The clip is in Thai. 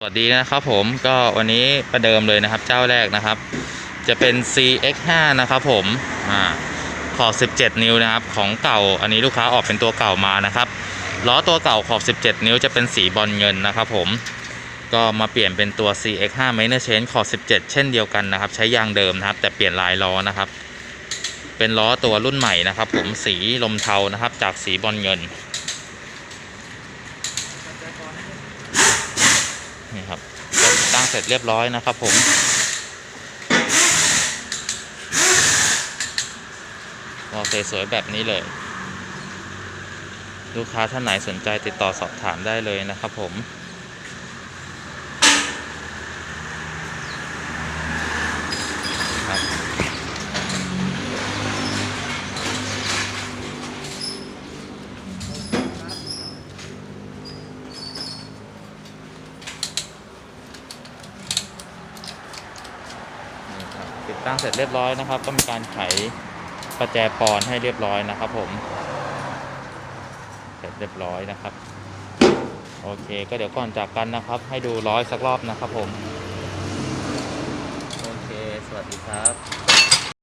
สวัสดีนะครับผมก็วันนี้ประเดิมเลยนะครับเจ้าแรกนะครับ จะเป็น CX5 นะครับผมอ่าขอบ 17 นิ้วนะครับของเก่าอันนี้ลูกค้าออกเป็นตัวเก่ามานะครับล้อตัวเก่าขอบ 17 นิ้วจะเป็นสีบอลเงินนะครับผมก็มาเปลี่ยนเป็นตัว CX5 Minor Change ขอบ 17 เช่นเดียวกันนะครับ ใช้ยางเดิมนะครับ แต่เปลี่ยนลายล้อนะครับ เป็นล้อตัวรุ่นใหม่นะครับ ผมสีลมเทานะครับจากสีบอลเงิน นี่ครับก็ติดตั้งเสร็จเรียบร้อยนะครับผมวอสวยๆแบบนี้เลย ลูกค้าท่านไหนสนใจติดต่อสอบถามได้เลยนะครับผม ครับ นี่ครับ ติดตั้งเสร็จเรียบร้อยนะครับ ก็มีการไขประแจปอนให้เรียบร้อยนะครับผม เสร็จเรียบร้อยนะครับ โอเค ก็เดี๋ยวก่อนจากกันนะครับ ให้ดูร้อยสักรอบนะครับผม โอเค สวัสดีครับ